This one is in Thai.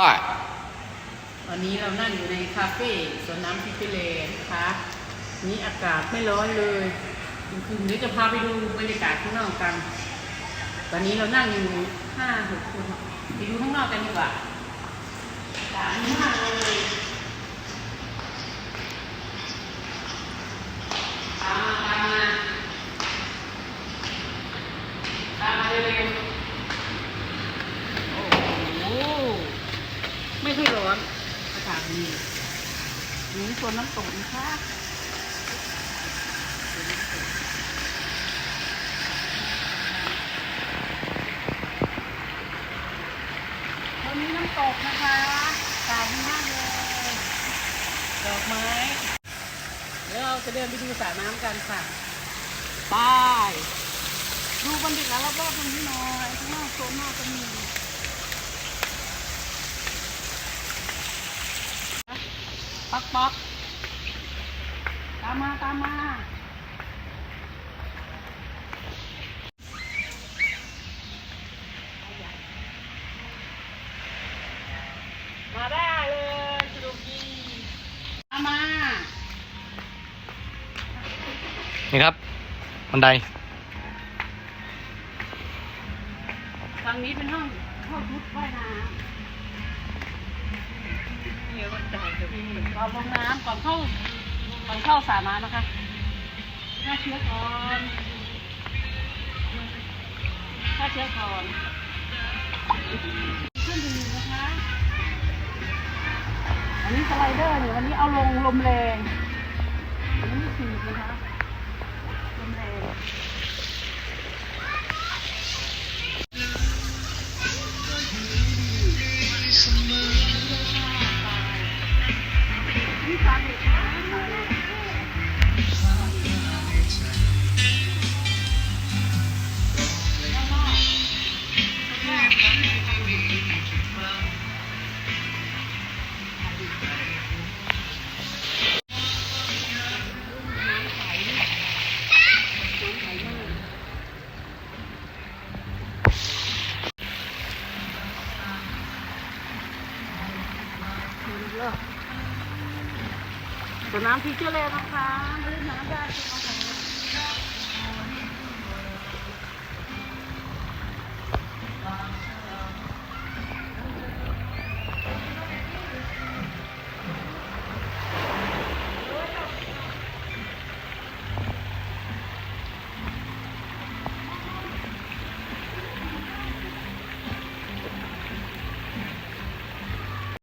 ว่าตอนนี้เรานั่งอยู่ในคาเฟ่สวนน้ำพิพิเลนนะคะนี่อากาศไม่ร้อนเลยคืนนี้จะพาไปดูบรรยากาศข้างนอกกัน ตอนนี้เรานั่งอยู่ห้าหกคนไปดูข้างนอกกันดีกว่าอากาศมากเลยตามมาตามมาตามมาเร็วๆโอ้โห ไม่ร้อนอากาศดีนี่ส่วนน้ำตกนะคะวันนี้น้ำตกนะคะอากาศดีมากเลยดอกไม้เดี๋ยวเราจะเดินไปดูสระน้ำกันค่ะไปดูบรรยากาศรอบๆตรงนี้หน่อยข้างนอกโซนนอกก็มี ป๊อกป๊อกตามมาตามมามาได้เลยสนุกดีตามมานี่ครับบันไดฝั่งนี้เป็นห้องห้องชุดว่ายน้ำ ก่อนลงน้ำก่อนเข้าก่อนเข้าสระน้ำนะคะฆ่าเชื้อก่อนฆ่าเชื้อก่อนเครื่องดื่มนะคะ อันนี้สไลเดอร์เนี่ยวันนี้เอาลงลมแรงอันนี้ไม่ฉีดนะคะลมแรง ส่วนน้ำที่เจอเลยนะคะเล่นน้ำได้ใช่ไหมคะ